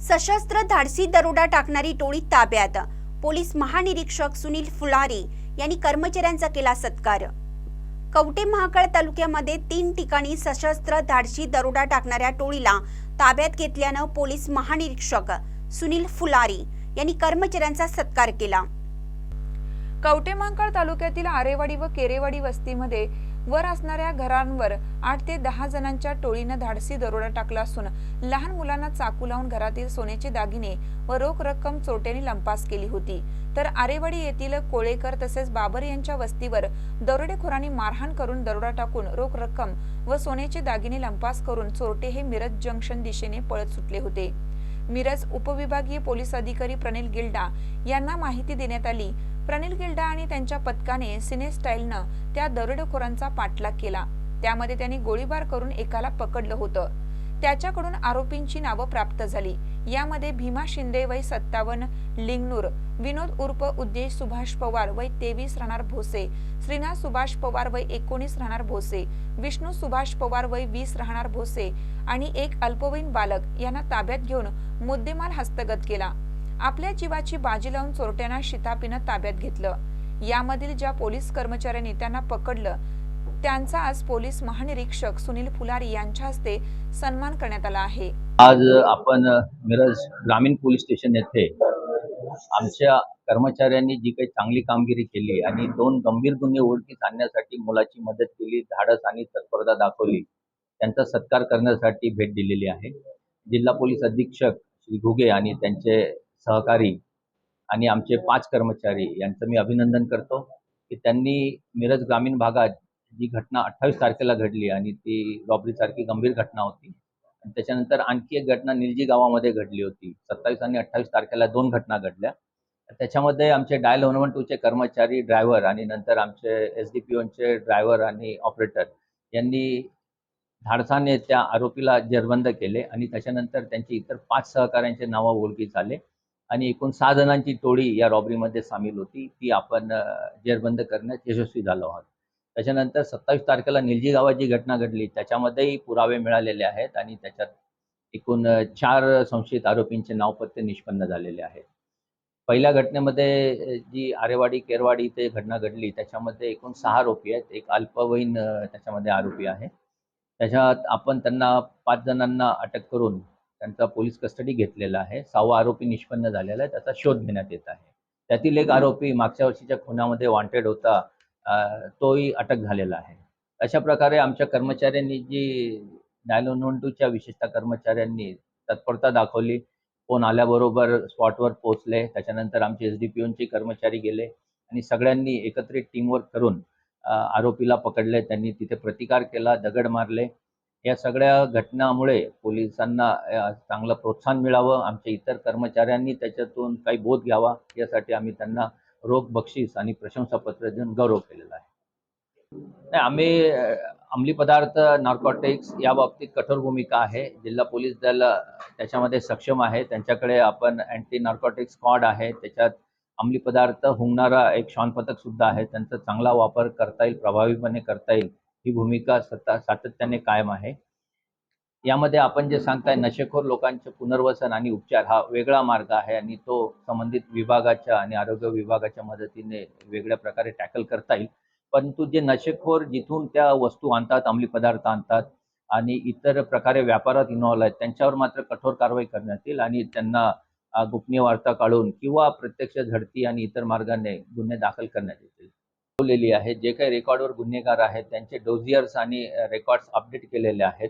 सशस्त्र धाडसी दरोडा टाकणारी टोळी ताब्यात. पोलीस महानिरीक्षक सुनील फुलारी यांनी कर्मचाऱ्यांचा केला सत्कार. कवटे महाकाळ तालुक्यामध्ये तीन ठिकाणी सशस्त्र धाडसी दरोडा टाकणाऱ्या टोळीला ताब्यात घेतल्यानं पोलीस महानिरीक्षक सुनील फुलारी यांनी कर्मचाऱ्यांचा सत्कार केला. कवटेमांकाळ तालुक्यातील आरेवाडी व केरेवाडी वस्तीमध्ये वर असणाऱ्या घरांवर आठ ते दहा जणांच्या टोळीनं धाडसी दरोडा टाकला असून लहान मुलांना चाकू लावून घरातील सोन्याचे दागिने व रोख रक्कम चोरट्यांनी लंपास केली होती. तर आरेवाडी येथील कोळेकर तसेच बाबर यांच्या वस्तीवर दरोडेखोरांनी मारहाण करून दरोडा टाकून रोख रक्कम व सोन्याचे दागिने लंपास करून चोरटे हे मिरज जंक्शन दिशेने पळत सुटले होते. मिरज उपविभागीय पोलीस अधिकारी प्रणिल गिल्डा यांना माहिती देण्यात आली. प्रनिल गिल्डा आणि त्यांच्या पथकाने सिने स्टाईलनं त्या दरोडेखोरांचा पाठलाग केला. त्यामध्ये त्यांनी गोळीबार करून एकाला पकडलं होतं. त्याच्याकडून आरोपींची नावं प्राप्त झाली. यामध्ये भीमा शिंदे वय सत्तावन्न लिंगनूर विनोद उर्फ उद्देश सुभाष पवार वय तेवीस राहणार भोसे श्रीनाथ सुभाष पवार वय एकोणीस राहणार भोसे विष्णू सुभाष पवार वय वीस राहणार भोसे आणि एक अल्पवयीन बालक यांना ताब्यात घेऊन मुद्देमाल हस्तगत केला. आपल्या जीवाची बाजी लावून चोरट्यांना शितापीनं ताब्यात घेतलं. यामधील ज्या पोलीस कर्मचाऱ्यांनी त्यांना पकडलं त्यांचा आज पोलीस महानिरीक्षक सुनील फुलारी यांच्या हस्ते सन्मान करण्यात आला आहे. आज आपण मिरज ग्रामीण पोलीस स्टेशन येथे आमच्या कर्मचाऱ्यांनी जी काही चांगली कामगिरी केली आणि दोन गंभीर गुन्हे ओळखीस आणण्यासाठी मुलाची मदत केली धाडस आणि तत्परता दाखवली त्यांचा सत्कार करण्यासाठी भेट दिलेली आहे. जिल्हा पोलीस अधीक्षक श्री घुगे आणि त्यांचे सहकारी आणि आमचे पाच कर्मचारी यांचं मी अभिनंदन करतो की त्यांनी मिरज ग्रामीण भागात जी घटना अठ्ठावीस तारखेला घडली आणि ती रॉबरीसारखी गंभीर घटना होती आणि त्याच्यानंतर आणखी एक घटना निलजी गावामध्ये घडली होती. सत्तावीस आणि अठ्ठावीस तारखेला दोन घटना घडल्या. त्याच्यामध्ये आमचे डायल वन वन टूचे कर्मचारी ड्रायव्हर आणि नंतर आमचे एस डी पी ओनचे ड्रायव्हर आणि ऑपरेटर यांनी धाडसाने त्या आरोपीला जेरबंद केले आणि त्याच्यानंतर त्यांचे इतर पाच सहकाऱ्यांचे नावं ओळखी झाले. आणि एकूण सहा जणांची टोळी या रॉबरीमध्ये सामील होती. ती आपण जेरबंद करण्यात यशस्वी झालो आहोत. त्याच्यानंतर सत्तावीस तारखेला निलजी गावात जी घटना घडली. त्याच्यामध्येही पुरावे मिळालेले आहेत आणि त्याच्यात एकूण चार संशयित आरोपींचे नावपत्ते निष्पन्न झालेले आहेत. पहिल्या घटनेमध्ये जी आरेवाडी केरवाडी इथे घटना घडली त्याच्यामध्ये एकूण सहा आरोपी आहेत. एक अल्पवयीन त्याच्यामध्ये आरोपी आहे. त्याच्यात आपण त्यांना पाच जणांना अटक करून त्यांचा पोलीस कस्टडी घेतलेला आहे. सहावा आरोपी निष्पन्न झालेला आहे. त्याचा शोध घेण्यात येत आहे. त्यातील एक आरोपी मागच्या वर्षीच्या खुनामध्ये वॉन्टेड होता. तोही अटक झालेला आहे. अशा प्रकारे आमच्या कर्मचाऱ्यांनी जी टूच्या विशेषतः कर्मचाऱ्यांनी तत्परता दाखवली. फोन आल्याबरोबर स्पॉटवर पोहोचले. त्याच्यानंतर आमचे एस डी पी ओनचे कर्मचारी गेले आणि सगळ्यांनी एकत्रित टीमवर्क करून आरोपीला पकडले. त्यांनी तिथे प्रतिकार केला दगड मारले. या सगळ्या घटनामुळे पोलिसांना चांगलं प्रोत्साहन मिळावं आमच्या इतर कर्मचाऱ्यांनी त्याच्यातून काही बोध घ्यावा यासाठी आम्ही त्यांना रोख बक्षीस आणि प्रशंसापत्र देऊन गौरव केलेला आहे. नाही आम्ही अंमली पदार्थ नार्कॉटिक्स या बाबतीत कठोर भूमिका आहे. जिल्हा पोलीस दल त्याच्यामध्ये सक्षम आहे. त्यांच्याकडे आपण अँटी नार्कॉटिक्स स्क्वॉड आहे. त्याच्यात अंमली पदार्थ हुंगणारा एक श्वान पथक सुद्धा आहे. त्यांचा चांगला वापर करता येईल प्रभावीपणे करता येईल. ही भूमिका सता सातत्याने कायम आहे. यामध्ये आपण जे सांगताय नशेखोर लोकांचे पुनर्वसन आणि उपचार हा वेगळा मार्ग आहे आणि तो संबंधित विभागाच्या आणि आरोग्य विभागाच्या मदतीने वेगळ्या प्रकारे टॅकल करता येईल. परंतु जे नशेखोर जिथून त्या वस्तू आणतात अंमली पदार्थ आणतात आणि इतर प्रकारे व्यापारात इन्व्हॉल्व आहेत त्यांच्यावर मात्र कठोर कारवाई करण्यात येईल आणि त्यांना गोपनीय वार्ता काढून किंवा प्रत्यक्ष झडती आणि इतर मार्गाने गुन्हे दाखल करण्यात येतील. बोललेली आहे. जे काही रेकॉर्डवर गुन्हेगार आहेत त्यांचे डोझियर्स आणि रेकॉर्ड्स अपडेट केलेले आहेत.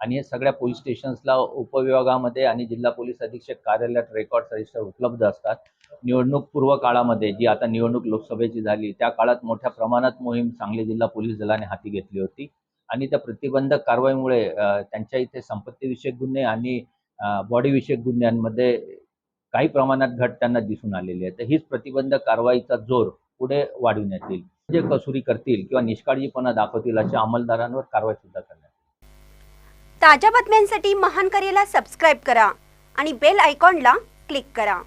आणि हे सगळ्या पोलीस स्टेशन्सला उपविभागामध्ये आणि जिल्हा पोलीस अधीक्षक कार्यालयात रेकॉर्ड रजिस्टर उपलब्ध असतात. निवडणूक पूर्व काळामध्ये जी आता निवडणूक लोकसभेची झाली त्या काळात मोठ्या प्रमाणात मोहीम सांगली जिल्हा पोलीस दलाने हाती घेतली होती. आणि त्या प्रतिबंधक कारवाईमुळे त्यांच्या इथे संपत्तीविषयक गुन्हे आणि बॉडीविषयक गुन्ह्यांमध्ये काही प्रमाणात घट त्यांना दिसून आलेली आहे. तर हीच प्रतिबंधक कारवाईचा जोर पुढे वाढविण्यात येईल जे कसुरी करतील किंवा निष्काळजीपणा दाखवतील अशा अंमलदारांवर कारवाई सुद्धा करण्यात ताज्या बातम्यांसाठी महान करेला सबस्क्राईब करा आणि बेल आयकॉनला क्लिक करा.